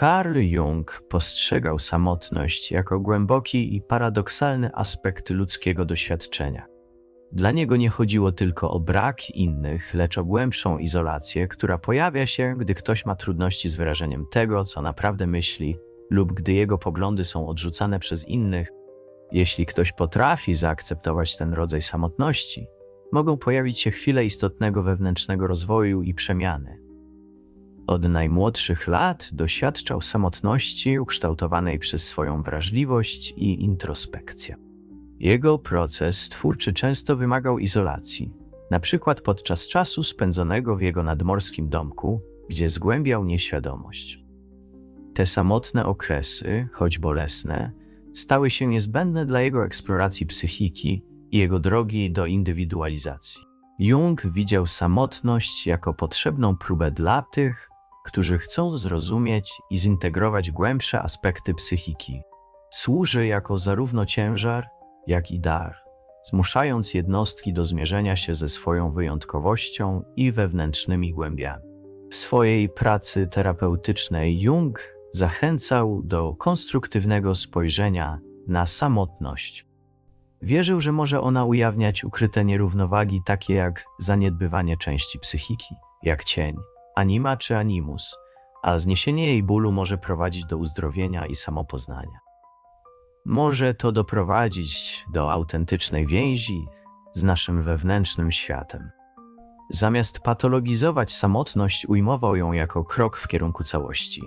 Carl Jung postrzegał samotność jako głęboki i paradoksalny aspekt ludzkiego doświadczenia. Dla niego nie chodziło tylko o brak innych, lecz o głębszą izolację, która pojawia się, gdy ktoś ma trudności z wyrażeniem tego, co naprawdę myśli, lub gdy jego poglądy są odrzucane przez innych. Jeśli ktoś potrafi zaakceptować ten rodzaj samotności, mogą pojawić się chwile istotnego wewnętrznego rozwoju i przemiany. Od najmłodszych lat doświadczał samotności ukształtowanej przez swoją wrażliwość i introspekcję. Jego proces twórczy często wymagał izolacji, na przykład podczas czasu spędzonego w jego nadmorskim domku, gdzie zgłębiał nieświadomość. Te samotne okresy, choć bolesne, stały się niezbędne dla jego eksploracji psychiki i jego drogi do indywidualizacji. Jung widział samotność jako potrzebną próbę dla tych, którzy chcą zrozumieć i zintegrować głębsze aspekty psychiki. Służy jako zarówno ciężar, jak i dar, zmuszając jednostki do zmierzenia się ze swoją wyjątkowością i wewnętrznymi głębiami. W swojej pracy terapeutycznej Jung zachęcał do konstruktywnego spojrzenia na samotność. Wierzył, że może ona ujawniać ukryte nierównowagi, takie jak zaniedbywanie części psychiki, jak cień, anima czy animus, a zniesienie jej bólu może prowadzić do uzdrowienia i samopoznania. Może to doprowadzić do autentycznej więzi z naszym wewnętrznym światem. Zamiast patologizować samotność, ujmował ją jako krok w kierunku całości.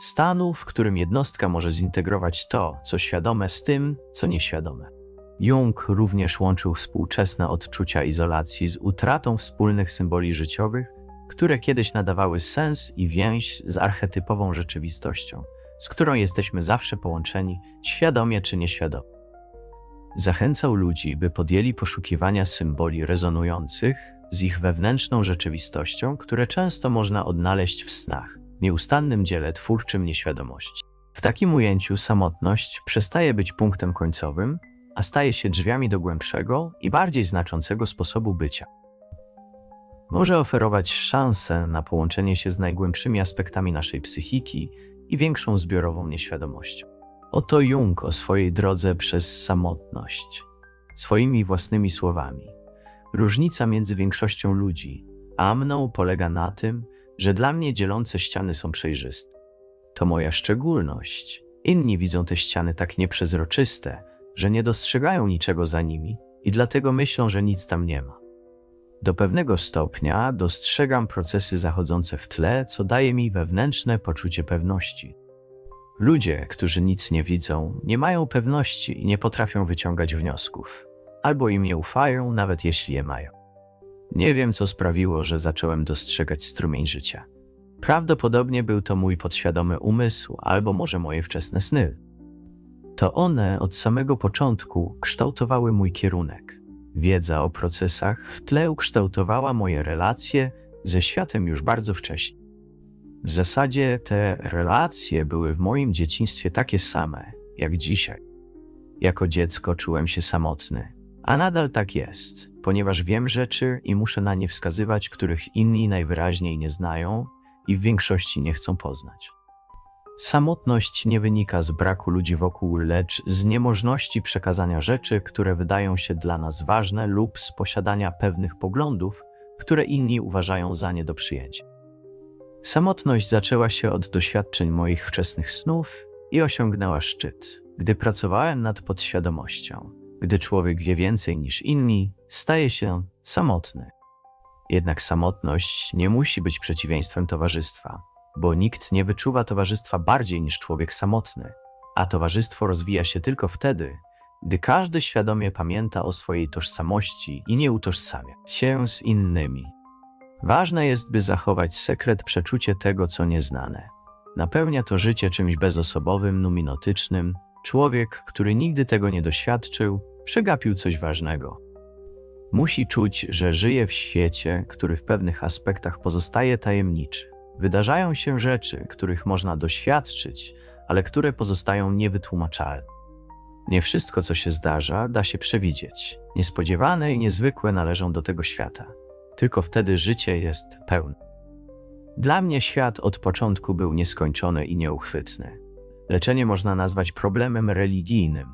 Stanu, w którym jednostka może zintegrować to, co świadome, z tym, co nieświadome. Jung również łączył współczesne odczucia izolacji z utratą wspólnych symboli życiowych, które kiedyś nadawały sens i więź z archetypową rzeczywistością, z którą jesteśmy zawsze połączeni, świadomie czy nieświadomie. Zachęcał ludzi, by podjęli poszukiwania symboli rezonujących z ich wewnętrzną rzeczywistością, które często można odnaleźć w snach, nieustannym dziele twórczym nieświadomości. W takim ujęciu samotność przestaje być punktem końcowym, a staje się drzwiami do głębszego i bardziej znaczącego sposobu bycia może oferować szansę na połączenie się z najgłębszymi aspektami naszej psychiki i większą zbiorową nieświadomością. Oto Jung o swojej drodze przez samotność, swoimi własnymi słowami. Różnica między większością ludzi a mną polega na tym, że dla mnie dzielące ściany są przejrzyste. To moja szczególność. Inni widzą te ściany tak nieprzezroczyste, że nie dostrzegają niczego za nimi i dlatego myślą, że nic tam nie ma. Do pewnego stopnia dostrzegam procesy zachodzące w tle, co daje mi wewnętrzne poczucie pewności. Ludzie, którzy nic nie widzą, nie mają pewności i nie potrafią wyciągać wniosków, albo im nie ufają, nawet jeśli je mają. Nie wiem, co sprawiło, że zacząłem dostrzegać strumień życia. Prawdopodobnie był to mój podświadomy umysł, albo może moje wczesne sny. To one od samego początku kształtowały mój kierunek. Wiedza o procesach w tle ukształtowała moje relacje ze światem już bardzo wcześnie. W zasadzie te relacje były w moim dzieciństwie takie same jak dzisiaj. Jako dziecko czułem się samotny, a nadal tak jest, ponieważ wiem rzeczy i muszę na nie wskazywać, których inni najwyraźniej nie znają i w większości nie chcą poznać. Samotność nie wynika z braku ludzi wokół, lecz z niemożności przekazania rzeczy, które wydają się dla nas ważne, lub z posiadania pewnych poglądów, które inni uważają za nie do przyjęcia. Samotność zaczęła się od doświadczeń moich wczesnych snów i osiągnęła szczyt, gdy pracowałem nad podświadomością. Gdy człowiek wie więcej niż inni, staje się samotny. Jednak samotność nie musi być przeciwieństwem towarzystwa bo nikt nie wyczuwa towarzystwa bardziej niż człowiek samotny, a towarzystwo rozwija się tylko wtedy, gdy każdy świadomie pamięta o swojej tożsamości i nie utożsamia się z innymi. Ważne jest, by zachować sekret przeczucie tego, co nieznane. Napełnia to życie czymś bezosobowym, numinotycznym. Człowiek, który nigdy tego nie doświadczył, przegapił coś ważnego. Musi czuć, że żyje w świecie, który w pewnych aspektach pozostaje tajemniczy. Wydarzają się rzeczy, których można doświadczyć, ale które pozostają niewytłumaczalne. Nie wszystko, co się zdarza, da się przewidzieć. Niespodziewane i niezwykłe należą do tego świata. Tylko wtedy życie jest pełne. Dla mnie świat od początku był nieskończony i nieuchwytny. Leczenie można nazwać problemem religijnym.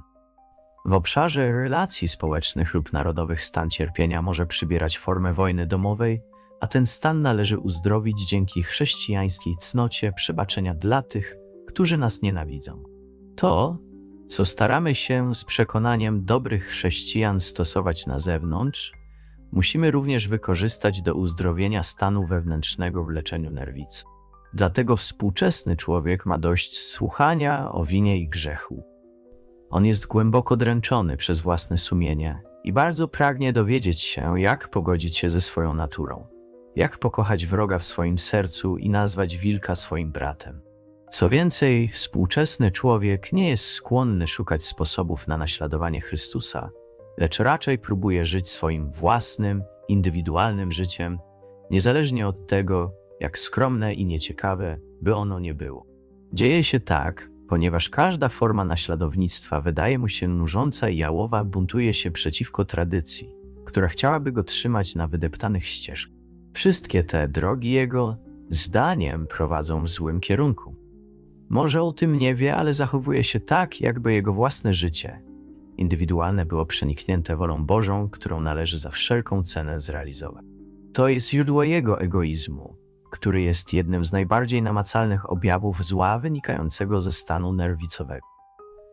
W obszarze relacji społecznych lub narodowych stan cierpienia może przybierać formę wojny domowej, a ten stan należy uzdrowić dzięki chrześcijańskiej cnocie przebaczenia dla tych, którzy nas nienawidzą. To, co staramy się z przekonaniem dobrych chrześcijan stosować na zewnątrz, musimy również wykorzystać do uzdrowienia stanu wewnętrznego w leczeniu nerwicy. Dlatego współczesny człowiek ma dość słuchania o winie i grzechu. On jest głęboko dręczony przez własne sumienie i bardzo pragnie dowiedzieć się, jak pogodzić się ze swoją naturą, jak pokochać wroga w swoim sercu i nazwać wilka swoim bratem. Co więcej, współczesny człowiek nie jest skłonny szukać sposobów na naśladowanie Chrystusa, lecz raczej próbuje żyć swoim własnym, indywidualnym życiem, niezależnie od tego, jak skromne i nieciekawe by ono nie było. Dzieje się tak, ponieważ każda forma naśladownictwa wydaje mu się nużąca i jałowa, buntuje się przeciwko tradycji, która chciałaby go trzymać na wydeptanych ścieżkach. Wszystkie te drogi jego, zdaniem, prowadzą w złym kierunku. Może o tym nie wie, ale zachowuje się tak, jakby jego własne życie, indywidualne, było przeniknięte wolą Bożą, którą należy za wszelką cenę zrealizować. To jest źródło jego egoizmu, który jest jednym z najbardziej namacalnych objawów zła wynikającego ze stanu nerwicowego.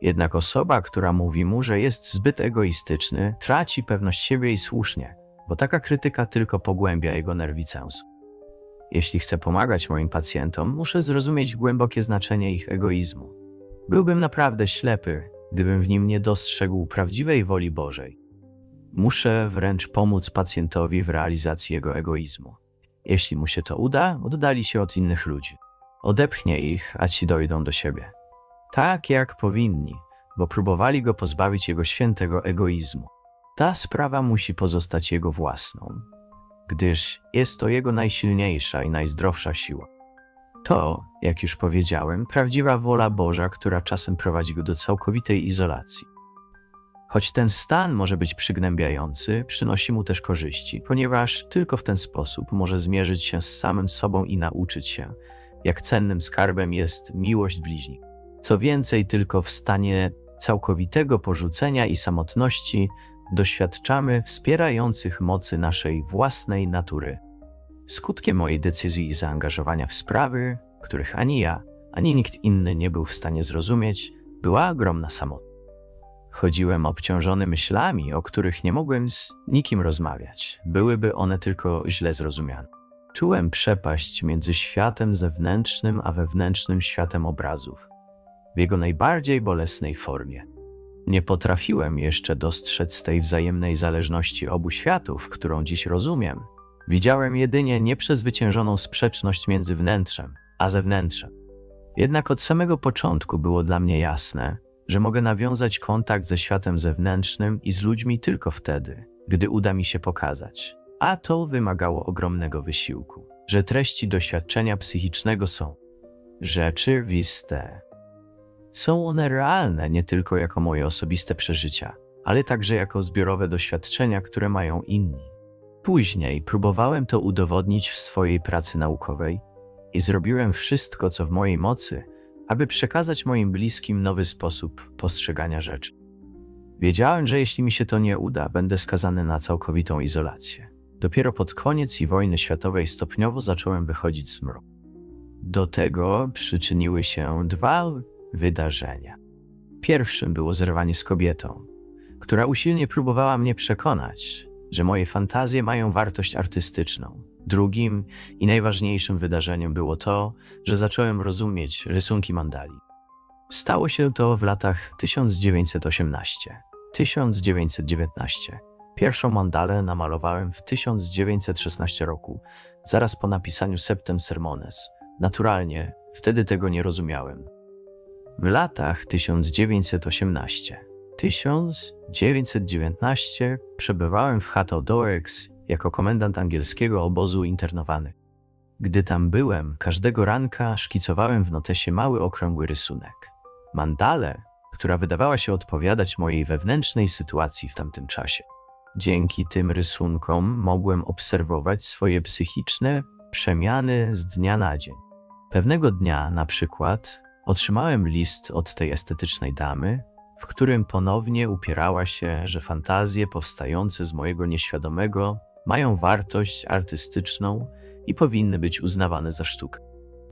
Jednak osoba, która mówi mu, że jest zbyt egoistyczny, traci pewność siebie i słusznie, bo taka krytyka tylko pogłębia jego nerwicę. Jeśli chcę pomagać moim pacjentom, muszę zrozumieć głębokie znaczenie ich egoizmu. Byłbym naprawdę ślepy, gdybym w nim nie dostrzegł prawdziwej woli Bożej. Muszę wręcz pomóc pacjentowi w realizacji jego egoizmu. Jeśli mu się to uda, oddali się od innych ludzi. Odepchnie ich, a ci dojdą do siebie. Tak jak powinni, bo próbowali go pozbawić jego świętego egoizmu. Ta sprawa musi pozostać jego własną, gdyż jest to jego najsilniejsza i najzdrowsza siła. To, jak już powiedziałem, prawdziwa wola Boża, która czasem prowadzi go do całkowitej izolacji. Choć ten stan może być przygnębiający, przynosi mu też korzyści, ponieważ tylko w ten sposób może zmierzyć się z samym sobą i nauczyć się, jak cennym skarbem jest miłość bliźni. Co więcej, tylko w stanie całkowitego porzucenia i samotności doświadczamy wspierających mocy naszej własnej natury. Skutkiem mojej decyzji i zaangażowania w sprawy, których ani ja, ani nikt inny nie był w stanie zrozumieć, była ogromna samotność. Chodziłem obciążony myślami, o których nie mogłem z nikim rozmawiać. Byłyby one tylko źle zrozumiane. Czułem przepaść między światem zewnętrznym a wewnętrznym światem obrazów, w jego najbardziej bolesnej formie. Nie potrafiłem jeszcze dostrzec tej wzajemnej zależności obu światów, którą dziś rozumiem, Widziałem jedynie nieprzezwyciężoną sprzeczność między wnętrzem a zewnętrzem. Jednak od samego początku było dla mnie jasne, że mogę nawiązać kontakt ze światem zewnętrznym i z ludźmi tylko wtedy, gdy uda mi się pokazać. A to wymagało ogromnego wysiłku, że treści doświadczenia psychicznego są rzeczywiste. Są one realne nie tylko jako moje osobiste przeżycia, ale także jako zbiorowe doświadczenia, które mają inni. Później próbowałem to udowodnić w swojej pracy naukowej i zrobiłem wszystko, co w mojej mocy, aby przekazać moim bliskim nowy sposób postrzegania rzeczy. Wiedziałem, że jeśli mi się to nie uda, będę skazany na całkowitą izolację. Dopiero pod koniec i wojny światowej stopniowo zacząłem wychodzić z mroku. Do tego przyczyniły się dwa wydarzenia. Pierwszym było zerwanie z kobietą, która usilnie próbowała mnie przekonać, że moje fantazje mają wartość artystyczną. Drugim i najważniejszym wydarzeniem było to, że zacząłem rozumieć rysunki mandali. Stało się to w latach 1918-1919. Pierwszą mandalę namalowałem w 1916 roku, zaraz po napisaniu Septem Sermones. Naturalnie, wtedy tego nie rozumiałem. W latach 1918 1919 przebywałem w Hatodoex jako komendant angielskiego obozu internowany. Gdy tam byłem, każdego ranka szkicowałem w notesie mały okrągły rysunek. Mandalę, która wydawała się odpowiadać mojej wewnętrznej sytuacji w tamtym czasie. Dzięki tym rysunkom mogłem obserwować swoje psychiczne przemiany z dnia na dzień. Pewnego dnia, na przykład, otrzymałem list od tej estetycznej damy, w którym ponownie upierała się, że fantazje powstające z mojego nieświadomego mają wartość artystyczną i powinny być uznawane za sztukę.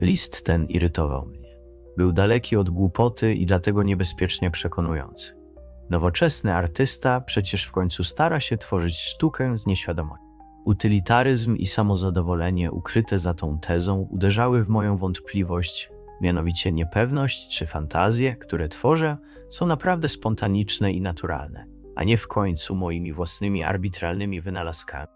List ten irytował mnie. Był daleki od głupoty i dlatego niebezpiecznie przekonujący. Nowoczesny artysta przecież w końcu stara się tworzyć sztukę z nieświadomości. Utylitaryzm i samozadowolenie ukryte za tą tezą uderzały w moją wątpliwość, mianowicie niepewność czy fantazje, które tworzę, są naprawdę spontaniczne i naturalne, a nie w końcu moimi własnymi arbitralnymi wynalazkami.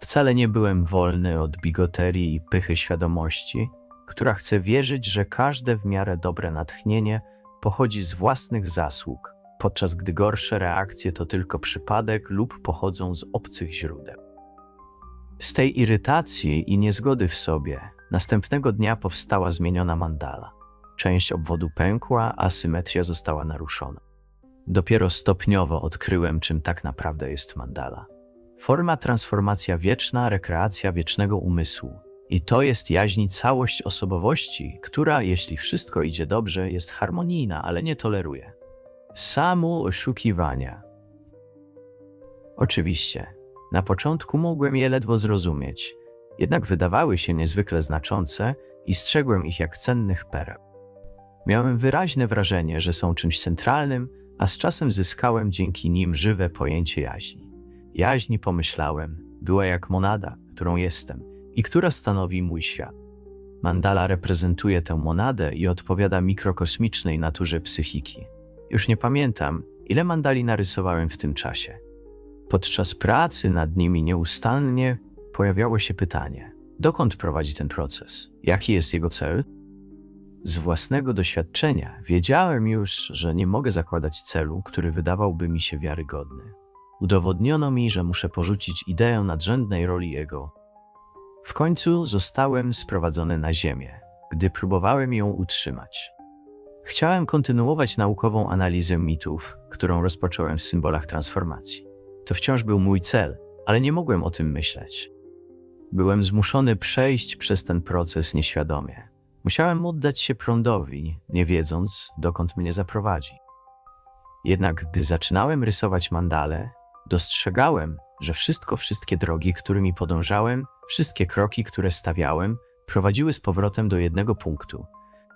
Wcale nie byłem wolny od bigoterii i pychy świadomości, która chce wierzyć, że każde w miarę dobre natchnienie pochodzi z własnych zasług, podczas gdy gorsze reakcje to tylko przypadek lub pochodzą z obcych źródeł. Z tej irytacji i niezgody w sobie następnego dnia powstała zmieniona mandala. Część obwodu pękła, a symetria została naruszona. Dopiero stopniowo odkryłem, czym tak naprawdę jest mandala. Forma transformacja wieczna, rekreacja wiecznego umysłu. I to jest jaźni całość osobowości, która, jeśli wszystko idzie dobrze, jest harmonijna, ale nie toleruje. Samu oszukiwania. Oczywiście, na początku mogłem je ledwo zrozumieć, jednak wydawały się niezwykle znaczące i strzegłem ich jak cennych pereł. Miałem wyraźne wrażenie, że są czymś centralnym, a z czasem zyskałem dzięki nim żywe pojęcie jaźni. Jaźni, pomyślałem, była jak monada, którą jestem i która stanowi mój świat. Mandala reprezentuje tę monadę i odpowiada mikrokosmicznej naturze psychiki. Już nie pamiętam, ile mandali narysowałem w tym czasie. Podczas pracy nad nimi nieustannie pojawiało się pytanie: dokąd prowadzi ten proces? Jaki jest jego cel? Z własnego doświadczenia wiedziałem już, że nie mogę zakładać celu, który wydawałby mi się wiarygodny. Udowodniono mi, że muszę porzucić ideę nadrzędnej roli jego. W końcu zostałem sprowadzony na ziemię, gdy próbowałem ją utrzymać. Chciałem kontynuować naukową analizę mitów, którą rozpocząłem w symbolach transformacji. To wciąż był mój cel, ale nie mogłem o tym myśleć. Byłem zmuszony przejść przez ten proces nieświadomie. Musiałem oddać się prądowi, nie wiedząc, dokąd mnie zaprowadzi. Jednak gdy zaczynałem rysować mandale, dostrzegałem, że wszystko, wszystkie drogi, którymi podążałem, wszystkie kroki, które stawiałem, prowadziły z powrotem do jednego punktu,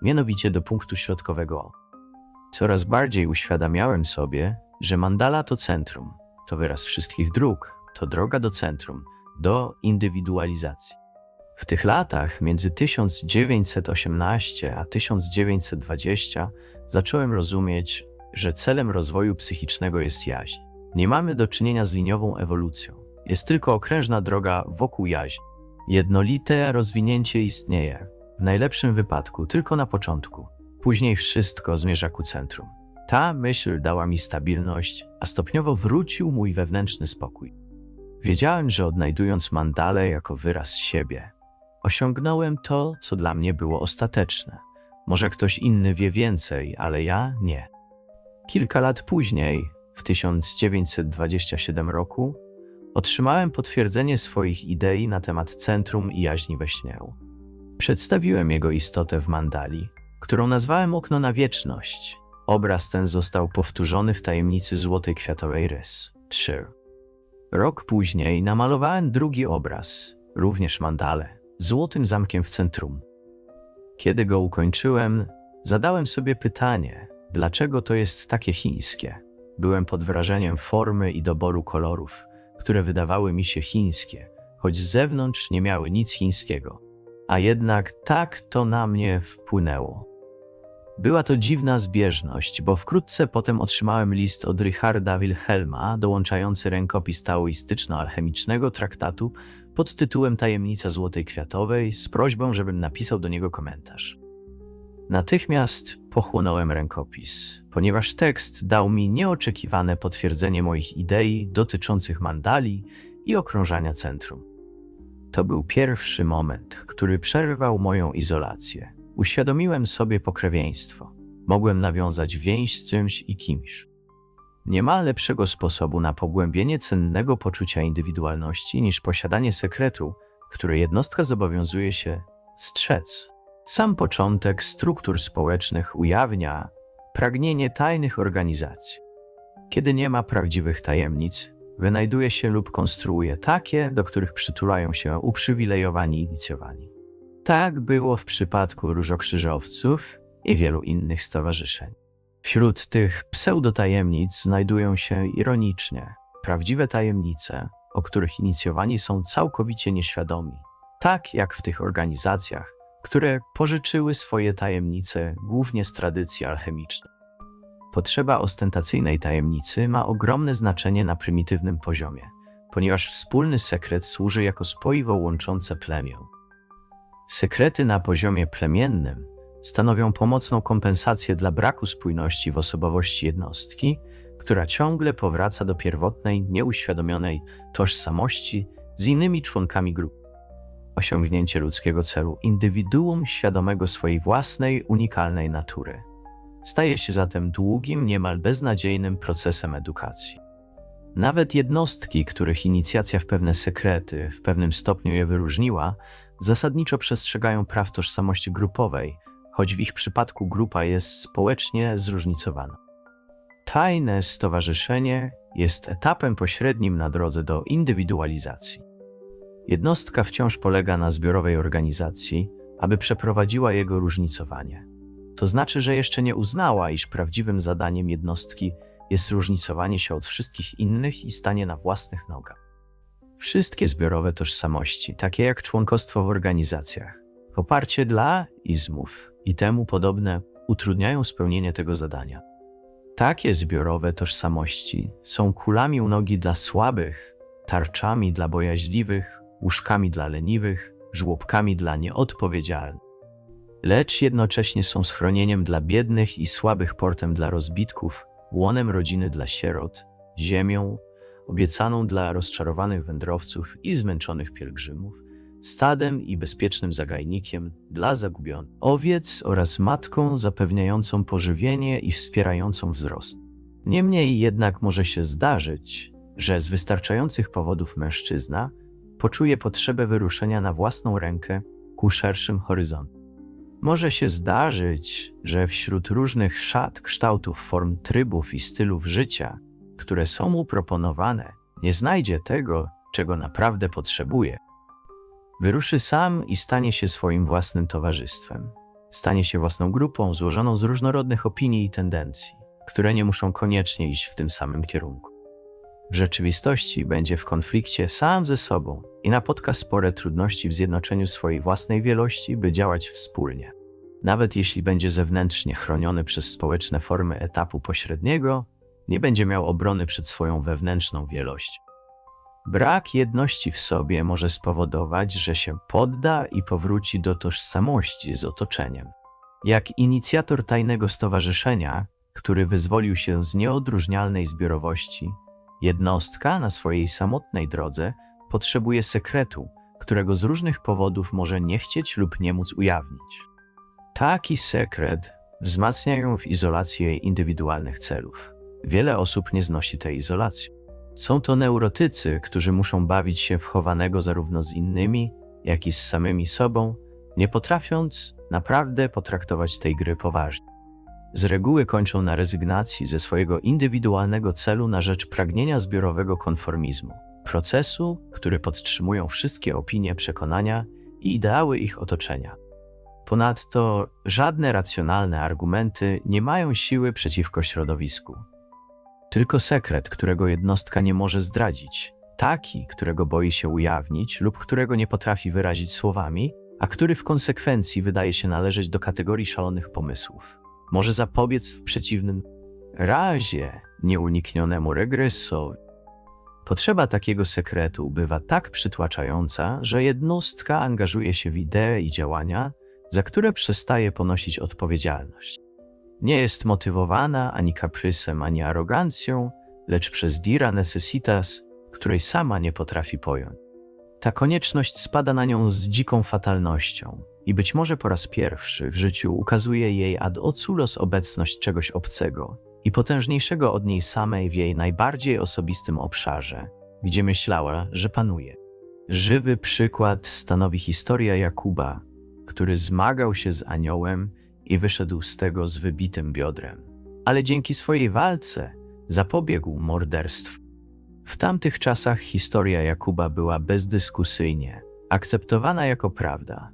mianowicie do punktu środkowego. Coraz bardziej uświadamiałem sobie, że mandala to centrum, to wyraz wszystkich dróg, to droga do centrum, do indywidualizacji. W tych latach między 1918 a 1920 zacząłem rozumieć, że celem rozwoju psychicznego jest jaźń. Nie mamy do czynienia z liniową ewolucją. Jest tylko okrężna droga wokół jaźni. Jednolite rozwinięcie istnieje, w najlepszym wypadku tylko na początku. Później wszystko zmierza ku centrum. Ta myśl dała mi stabilność, a stopniowo wrócił mój wewnętrzny spokój. Wiedziałem, że odnajdując mandalę jako wyraz siebie, osiągnąłem to, co dla mnie było ostateczne. Może ktoś inny wie więcej, ale ja nie. Kilka lat później, w 1927 roku, otrzymałem potwierdzenie swoich idei na temat centrum i jaźni we śniegu. Przedstawiłem jego istotę w mandali, którą nazwałem okno na wieczność. Obraz ten został powtórzony w tajemnicy złotej kwiatowej rys. 3. Rok później namalowałem drugi obraz, również mandale, złotym zamkiem w centrum. Kiedy go ukończyłem, zadałem sobie pytanie, dlaczego to jest takie chińskie. Byłem pod wrażeniem formy i doboru kolorów, które wydawały mi się chińskie, choć z zewnątrz nie miały nic chińskiego. A jednak tak to na mnie wpłynęło. Była to dziwna zbieżność, bo wkrótce potem otrzymałem list od Richarda Wilhelma dołączający rękopis taoistyczno-alchemicznego traktatu pod tytułem Tajemnica Złotej Kwiatowej z prośbą, żebym napisał do niego komentarz. Natychmiast pochłonąłem rękopis, ponieważ tekst dał mi nieoczekiwane potwierdzenie moich idei dotyczących mandali i okrążania centrum. To był pierwszy moment, który przerwał moją izolację. Uświadomiłem sobie pokrewieństwo. Mogłem nawiązać więź z czymś i kimś. Nie ma lepszego sposobu na pogłębienie cennego poczucia indywidualności niż posiadanie sekretu, które jednostka zobowiązuje się strzec. Sam początek struktur społecznych ujawnia pragnienie tajnych organizacji. Kiedy nie ma prawdziwych tajemnic, wynajduje się lub konstruuje takie, do których przytulają się uprzywilejowani inicjowani. Tak było w przypadku różokrzyżowców i wielu innych stowarzyszeń. Wśród tych pseudotajemnic znajdują się ironicznie prawdziwe tajemnice, o których inicjowani są całkowicie nieświadomi, tak jak w tych organizacjach, które pożyczyły swoje tajemnice głównie z tradycji alchemicznej. Potrzeba ostentacyjnej tajemnicy ma ogromne znaczenie na prymitywnym poziomie, ponieważ wspólny sekret służy jako spoiwo łączące plemię. Sekrety na poziomie plemiennym stanowią pomocną kompensację dla braku spójności w osobowości jednostki, która ciągle powraca do pierwotnej, nieuświadomionej tożsamości z innymi członkami grupy. Osiągnięcie ludzkiego celu indywiduum świadomego swojej własnej, unikalnej natury staje się zatem długim, niemal beznadziejnym procesem edukacji. Nawet jednostki, których inicjacja w pewne sekrety w pewnym stopniu je wyróżniła, zasadniczo przestrzegają praw tożsamości grupowej, choć w ich przypadku grupa jest społecznie zróżnicowana. Tajne stowarzyszenie jest etapem pośrednim na drodze do indywidualizacji. Jednostka wciąż polega na zbiorowej organizacji, aby przeprowadziła jego różnicowanie. To znaczy, że jeszcze nie uznała, iż prawdziwym zadaniem jednostki jest różnicowanie się od wszystkich innych i stanie na własnych nogach. Wszystkie zbiorowe tożsamości, takie jak członkostwo w organizacjach, poparcie dla izmów i temu podobne, utrudniają spełnienie tego zadania. Takie zbiorowe tożsamości są kulami u nogi dla słabych, tarczami dla bojaźliwych, łóżkami dla leniwych, żłobkami dla nieodpowiedzialnych. Lecz jednocześnie są schronieniem dla biednych i słabych portem dla rozbitków, łonem rodziny dla sierot, ziemią, obiecaną dla rozczarowanych wędrowców i zmęczonych pielgrzymów, stadem i bezpiecznym zagajnikiem dla zagubionych owiec oraz matką zapewniającą pożywienie i wspierającą wzrost. Niemniej jednak może się zdarzyć, że z wystarczających powodów mężczyzna poczuje potrzebę wyruszenia na własną rękę ku szerszym horyzontom. Może się zdarzyć, że wśród różnych szat, kształtów, form, trybów i stylów życia, które są mu proponowane, nie znajdzie tego, czego naprawdę potrzebuje. Wyruszy sam i stanie się swoim własnym towarzystwem. Stanie się własną grupą złożoną z różnorodnych opinii i tendencji, które nie muszą koniecznie iść w tym samym kierunku. W rzeczywistości będzie w konflikcie sam ze sobą i napotka spore trudności w zjednoczeniu swojej własnej wielości, by działać wspólnie. Nawet jeśli będzie zewnętrznie chroniony przez społeczne formy etapu pośredniego, nie będzie miał obrony przed swoją wewnętrzną wielością. Brak jedności w sobie może spowodować, że się podda i powróci do tożsamości z otoczeniem. Jak inicjator tajnego stowarzyszenia, który wyzwolił się z nieodróżnialnej zbiorowości, jednostka na swojej samotnej drodze potrzebuje sekretu, którego z różnych powodów może nie chcieć lub nie móc ujawnić. Taki sekret wzmacnia ją w izolacji jej indywidualnych celów. Wiele osób nie znosi tej izolacji. Są to neurotycy, którzy muszą bawić się w chowanego zarówno z innymi, jak i z samymi sobą, nie potrafiąc naprawdę potraktować tej gry poważnie. Z reguły kończą na rezygnacji ze swojego indywidualnego celu na rzecz pragnienia zbiorowego konformizmu, procesu, który podtrzymują wszystkie opinie, przekonania i ideały ich otoczenia. Ponadto żadne racjonalne argumenty nie mają siły przeciwko środowisku. Tylko sekret, którego jednostka nie może zdradzić, taki, którego boi się ujawnić lub którego nie potrafi wyrazić słowami, a który w konsekwencji wydaje się należeć do kategorii szalonych pomysłów. Może zapobiec w przeciwnym razie nieuniknionemu regresowi. Potrzeba takiego sekretu bywa tak przytłaczająca, że jednostka angażuje się w idee i działania, za które przestaje ponosić odpowiedzialność. Nie jest motywowana ani kaprysem, ani arogancją, lecz przez dira necessitas, której sama nie potrafi pojąć. Ta konieczność spada na nią z dziką fatalnością i być może po raz pierwszy w życiu ukazuje jej ad oculos obecność czegoś obcego i potężniejszego od niej samej w jej najbardziej osobistym obszarze, gdzie myślała, że panuje. Żywy przykład stanowi historia Jakuba, który zmagał się z aniołem i wyszedł z tego z wybitym biodrem. Ale dzięki swojej walce zapobiegł morderstwu. W tamtych czasach historia Jakuba była bezdyskusyjnie akceptowana jako prawda.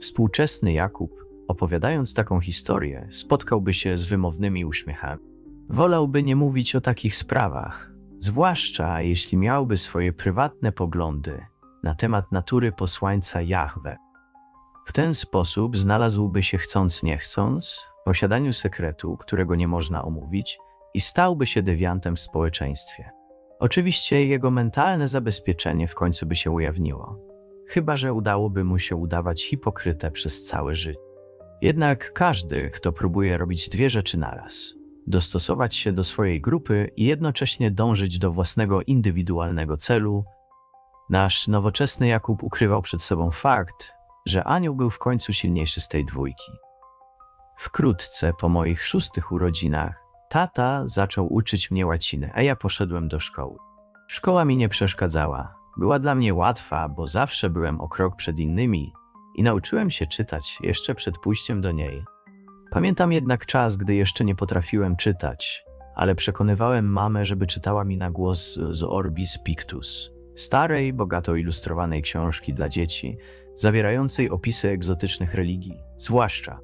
Współczesny Jakub, opowiadając taką historię, spotkałby się z wymownymi uśmiechami. Wolałby nie mówić o takich sprawach, zwłaszcza jeśli miałby swoje prywatne poglądy na temat natury posłańca Jahwe. W ten sposób znalazłby się chcąc nie chcąc w posiadaniu sekretu, którego nie można omówić, i stałby się dewiantem w społeczeństwie. Oczywiście jego mentalne zabezpieczenie w końcu by się ujawniło, chyba że udałoby mu się udawać hipokrytę przez całe życie. Jednak każdy, kto próbuje robić dwie rzeczy naraz, dostosować się do swojej grupy i jednocześnie dążyć do własnego indywidualnego celu, nasz nowoczesny Jakub ukrywał przed sobą fakt, że anioł był w końcu silniejszy z tej dwójki. Wkrótce po moich szóstych urodzinach tata zaczął uczyć mnie łaciny, a ja poszedłem do szkoły. Szkoła mi nie przeszkadzała. Była dla mnie łatwa, bo zawsze byłem o krok przed innymi i nauczyłem się czytać jeszcze przed pójściem do niej. Pamiętam jednak czas, gdy jeszcze nie potrafiłem czytać, ale przekonywałem mamę, żeby czytała mi na głos z Orbis Pictus, starej, bogato ilustrowanej książki dla dzieci, zawierającej opisy egzotycznych religii, zwłaszcza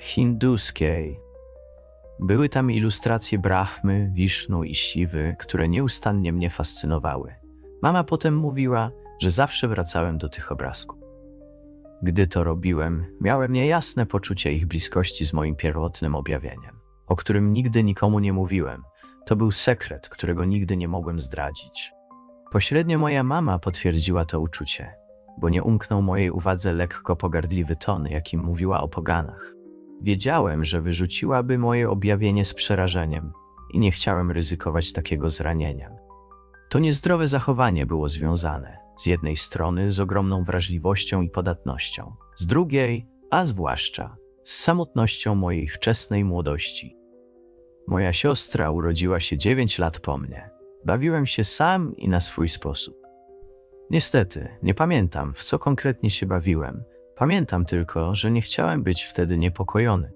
hinduskiej. Były tam ilustracje Brahmy, Wisznu i Siwy, które nieustannie mnie fascynowały. Mama potem mówiła, że zawsze wracałem do tych obrazków. Gdy to robiłem, miałem niejasne poczucie ich bliskości z moim pierwotnym objawieniem, o którym nigdy nikomu nie mówiłem. To był sekret, którego nigdy nie mogłem zdradzić. Pośrednio moja mama potwierdziła to uczucie, bo nie umknął mojej uwadze lekko pogardliwy ton, jakim mówiła o poganach. Wiedziałem, że wyrzuciłaby moje objawienie z przerażeniem i nie chciałem ryzykować takiego zranienia. To niezdrowe zachowanie było związane z jednej strony z ogromną wrażliwością i podatnością, z drugiej, a zwłaszcza z samotnością mojej wczesnej młodości. Moja siostra urodziła się dziewięć lat po mnie. Bawiłem się sam i na swój sposób. Niestety, nie pamiętam, w co konkretnie się bawiłem. Pamiętam tylko, że nie chciałem być wtedy niepokojony.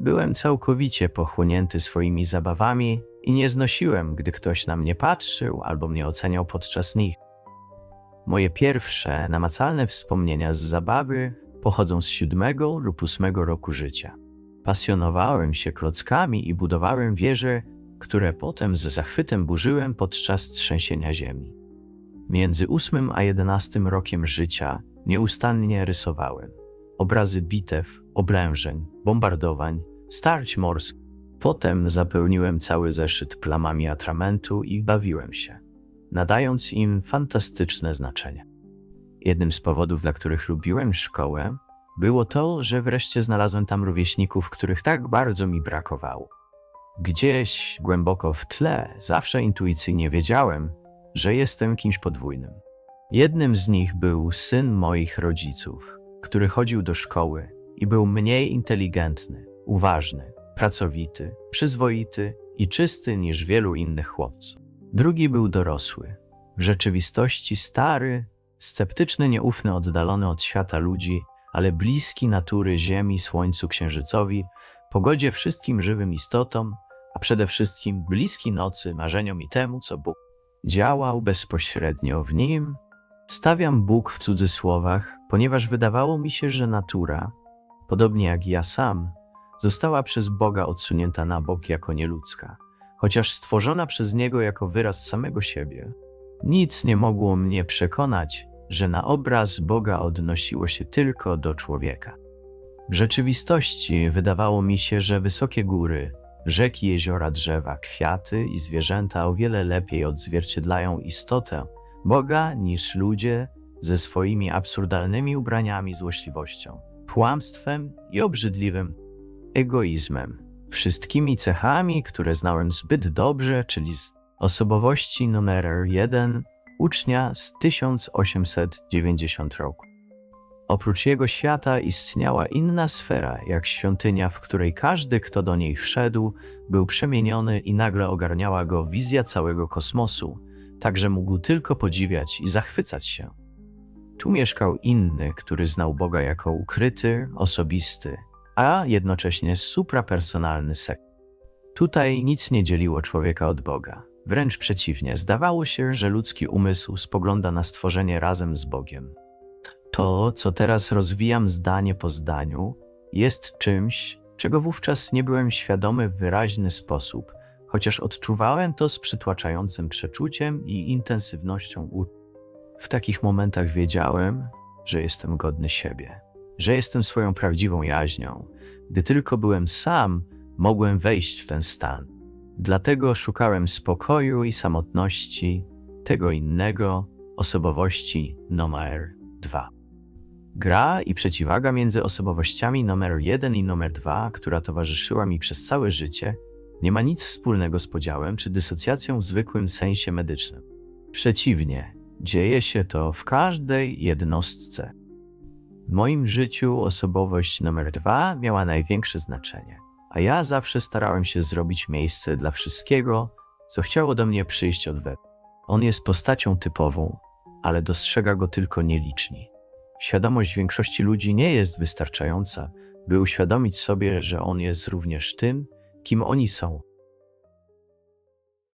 Byłem całkowicie pochłonięty swoimi zabawami i nie znosiłem, gdy ktoś na mnie patrzył albo mnie oceniał podczas nich. Moje pierwsze, namacalne wspomnienia z zabawy pochodzą z siódmego lub ósmego roku życia. Pasjonowałem się klockami i budowałem wieże, które potem z zachwytem burzyłem podczas trzęsienia ziemi. Między ósmym a jedenastym rokiem życia nieustannie rysowałem obrazy bitew, oblężeń, bombardowań, starć morskich. Potem zapełniłem cały zeszyt plamami atramentu i bawiłem się, nadając im fantastyczne znaczenie. Jednym z powodów, dla których lubiłem szkołę, było to, że wreszcie znalazłem tam rówieśników, których tak bardzo mi brakowało. Gdzieś głęboko w tle zawsze intuicyjnie wiedziałem, że jestem kimś podwójnym. Jednym z nich był syn moich rodziców, który chodził do szkoły i był mniej inteligentny, uważny, pracowity, przyzwoity i czysty niż wielu innych chłopców. Drugi był dorosły, w rzeczywistości stary, sceptyczny, nieufny, oddalony od świata ludzi, ale bliski natury Ziemi, Słońcu, Księżycowi, pogodzie wszystkim żywym istotom, a przede wszystkim bliski nocy, marzeniom i temu, co Bóg działał bezpośrednio w nim. Stawiam Bóg w cudzysłowach, ponieważ wydawało mi się, że natura, podobnie jak ja sam, została przez Boga odsunięta na bok jako nieludzka, chociaż stworzona przez Niego jako wyraz samego siebie. Nic nie mogło mnie przekonać, że na obraz Boga odnosiło się tylko do człowieka. W rzeczywistości wydawało mi się, że wysokie góry, rzeki, jeziora, drzewa, kwiaty i zwierzęta o wiele lepiej odzwierciedlają istotę Boga niż ludzie ze swoimi absurdalnymi ubraniami, złośliwością, kłamstwem i obrzydliwym egoizmem. Wszystkimi cechami, które znałem zbyt dobrze, czyli z osobowości numer jeden ucznia z 1890 roku. Oprócz jego świata istniała inna sfera, jak świątynia, w której każdy, kto do niej wszedł, był przemieniony i nagle ogarniała go wizja całego kosmosu, tak że mógł tylko podziwiać i zachwycać się. Tu mieszkał inny, który znał Boga jako ukryty, osobisty, a jednocześnie suprapersonalny sekt. Tutaj nic nie dzieliło człowieka od Boga. Wręcz przeciwnie, zdawało się, że ludzki umysł spogląda na stworzenie razem z Bogiem. To, co teraz rozwijam zdanie po zdaniu, jest czymś, czego wówczas nie byłem świadomy w wyraźny sposób, chociaż odczuwałem to z przytłaczającym przeczuciem i intensywnością uczuć. W takich momentach wiedziałem, że jestem godny siebie, że jestem swoją prawdziwą jaźnią. Gdy tylko byłem sam, mogłem wejść w ten stan. Dlatego szukałem spokoju i samotności, tego innego, osobowości numer dwa. Gra i przeciwaga między osobowościami numer jeden i numer dwa, która towarzyszyła mi przez całe życie, nie ma nic wspólnego z podziałem czy dysocjacją w zwykłym sensie medycznym. Przeciwnie, dzieje się to w każdej jednostce. W moim życiu osobowość numer dwa miała największe znaczenie, a ja zawsze starałem się zrobić miejsce dla wszystkiego, co chciało do mnie przyjść od wewnątrz. On jest postacią typową, ale dostrzega go tylko nieliczni. Świadomość większości ludzi nie jest wystarczająca, by uświadomić sobie, że on jest również tym, kim oni są.